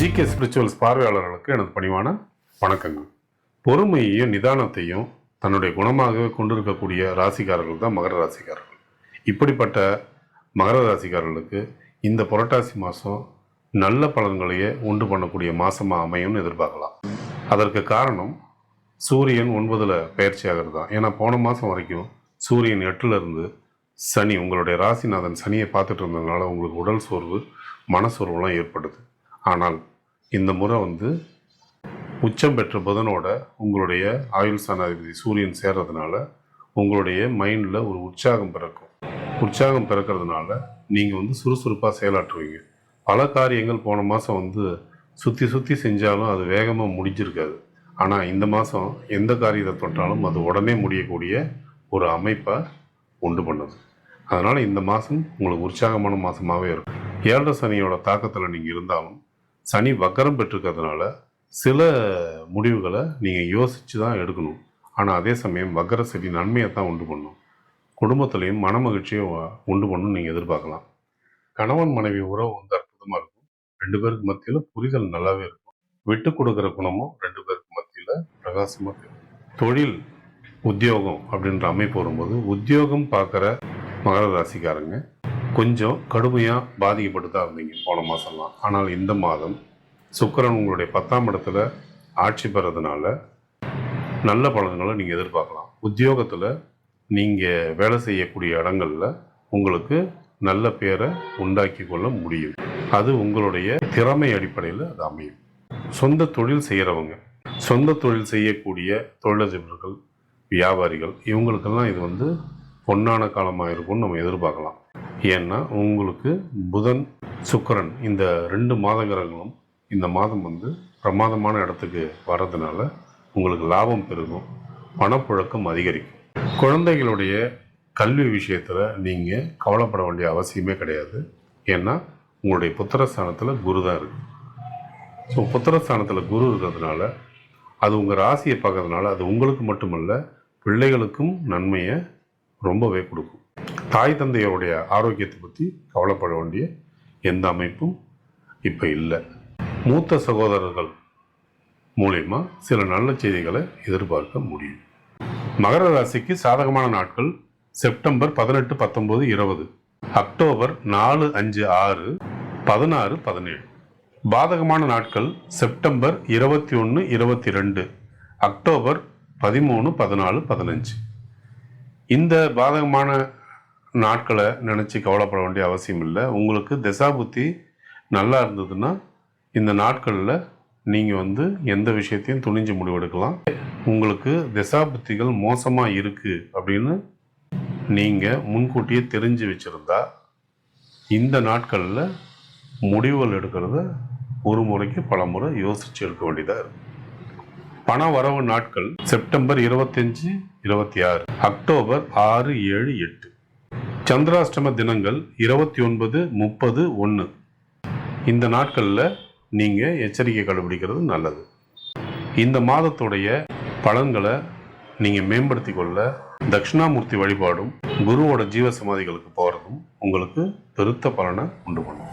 GK spirituals பார்வையாளர்களுக்கு எனது பணிவான வணக்கங்கள். பொறுமையையும் நிதானத்தையும் தன்னுடைய குணமாகவே கொண்டிருக்கக்கூடிய ராசிக்காரர்கள் தான் மகர ராசிக்காரர்கள். இப்படிப்பட்ட மகர ராசிக்காரர்களுக்கு இந்த புரட்டாசி மாதம் நல்ல பலன்களையே உண்டு பண்ணக்கூடிய மாதமாக அமையும்னு எதிர்பார்க்கலாம். அதற்கு காரணம் சூரியன் ஒன்பதில் பயிற்சி ஆகிறது தான். ஏன்னா போன மாதம் வரைக்கும் சூரியன் எட்டுல இருந்து சனி உங்களுடைய ராசிநாதன் சனியை பார்த்துட்டு இருந்ததுனால உங்களுக்கு உடல் சோர்வு மனசோர்வுலாம் ஏற்படுது. ஆனால் இந்த முறை வந்து உச்சம் பெற்ற புதனோட உங்களுடைய ஆயுள் சனாதிபதி சூரியன் சேர்றதுனால உங்களுடைய மைண்டில் ஒரு உற்சாகம் பிறக்கும். உற்சாகம் பிறக்கிறதுனால நீங்கள் வந்து சுறுசுறுப்பாக செயலாற்றுவீங்க. பல காரியங்கள் போன மாதம் வந்து சுற்றி சுற்றி செஞ்சாலும் அது வேகமாக முடிஞ்சிருக்காது. ஆனால் இந்த மாதம் எந்த காரியத்தை தொட்டாலும் அது உடனே முடியக்கூடிய ஒரு அமைப்பை உண்டு பண்ணுது. அதனால் இந்த மாதம் உங்களுக்கு உற்சாகமான மாதமாகவே இருக்கும். ஏழரை சனியோட தாக்கத்தில் நீங்கள் இருந்தாலும் சனி வக்கரம் பெற்றிருக்கிறதுனால சில முடிவுகளை நீங்கள் யோசித்து தான் எடுக்கணும். ஆனால் அதே சமயம் வக்கர சனி நன்மையை தான் உண்டு பண்ணும். குடும்பத்துலேயும் மன மகிழ்ச்சியை உண்டு பண்ணணும் நீங்கள் எதிர்பார்க்கலாம். கணவன் மனைவி உறவு வந்து அற்புதமாக இருக்கும். ரெண்டு பேருக்கு மத்தியில் புரிதல் நல்லாவே இருக்கும். விட்டு கொடுக்குற குணமும் ரெண்டு பேருக்கு மத்தியில் பிரகாசமாக இருக்கும். தொழில் உத்தியோகம் அப்படின்ற அமைப்பு வரும்போது உத்தியோகம் பார்க்குற மகர ராசிக்காரங்க கொஞ்சம் கடுமையாக பாதிக்கப்பட்டு தான் இருந்தீங்க போன மாதம்லாம் ஆனால் இந்த மாதம் சுக்கரன் உங்களுடைய பத்தாம் இடத்துல ஆட்சி பெறதுனால நல்ல பலன்களை நீங்கள் எதிர்பார்க்கலாம். உத்தியோகத்தில் நீங்கள் வேலை செய்யக்கூடிய இடங்களில் உங்களுக்கு நல்ல பேரை உண்டாக்கி கொள்ள முடியும் அது உங்களுடைய திறமை அடிப்படையில் அது அமையும். சொந்த தொழில் செய்கிறவங்க சொந்த தொழில் செய்யக்கூடிய தொழிலதிபர்கள் வியாபாரிகள் இவங்களுக்கெல்லாம் இது வந்து பொன்னான காலமாக இருக்கும்னு நம்ம எதிர்பார்க்கலாம். ஏன்னா உங்களுக்கு புதன் சுக்கரன் இந்த ரெண்டு மாதங்கிரகங்களும் இந்த மாதம் வந்து பிரமாதமான இடத்துக்கு வர்றதுனால உங்களுக்கு லாபம் பெருகும் பணப்புழக்கம் அதிகரிக்கும். குழந்தைகளுடைய கல்வி விஷயத்தில் நீங்கள் கவலைப்பட வேண்டிய அவசியமே கிடையாது. ஏன்னா உங்களுடைய புத்திரஸ்தானத்தில் குரு தான் இருக்குது ஸோ புத்திரஸ்தானத்தில் குரு இருக்கிறதுனால அது உங்கள் ராசியை பார்க்கறதுனால அது உங்களுக்கு மட்டுமல்ல பிள்ளைகளுக்கும் நன்மையை ரொம்பவே கொடுக்கும். தாய் தந்தையருடைய ஆரோக்கியத்தை பற்றி கவலைப்பட வேண்டிய எந்த அமைப்பும் இப்போ இல்லை. மூத்த சகோதரர்கள் மூலயமா சில நல்ல செய்திகளை எதிர்பார்க்க முடியும். மகர ராசிக்கு சாதகமான நாட்கள் செப்டம்பர் பதினெட்டு பத்தொம்போது இருபது அக்டோபர் நாலு அஞ்சு ஆறு பதினாறு பதினேழு. பாதகமான நாட்கள் செப்டம்பர் இருபத்தி ஒன்று இருபத்தி ரெண்டு அக்டோபர் பதிமூணு பதினாலு பதினஞ்சு. இந்த பாதகமான நாட்களை நினச்சி கவலைப்பட வேண்டிய அவசியம் இல்லை. உங்களுக்கு திசாபுத்தி நல்லா இருந்ததுன்னா இந்த நாட்களில் நீங்கள் வந்து எந்த விஷயத்தையும் துணிஞ்சு முடிவெடுக்கலாம். உங்களுக்கு திசாபுத்திகள் மோசமாக இருக்குது அப்படின்னு நீங்கள் முன்கூட்டியே தெரிஞ்சு வச்சுருந்தா இந்த நாட்களில் முடிவுகள் எடுக்கிறத ஒரு முறைக்கு பல முறை யோசித்து எடுக்க வேண்டியதாக இருக்கும் பண வரவு நாட்கள் செப்டம்பர் இருபத்தஞ்சி இருபத்தி ஆறு அக்டோபர் ஆறு ஏழு எட்டு. சந்திராஷ்டம தினங்கள் இருபத்தி ஒன்பது முப்பது ஒன்று இந்த நாட்களில் நீங்கள் எச்சரிக்கை கடைபிடிக்கிறது நல்லது. இந்த மாதத்துடைய பலன்களை நீங்கள் மேம்படுத்தி கொள்ள தட்சிணாமூர்த்தி வழிபாடும் குருவோட ஜீவ சமாதிகளுக்கு போகிறதும் உங்களுக்கு பெருத்த பலனை உண்டு பண்ணும்.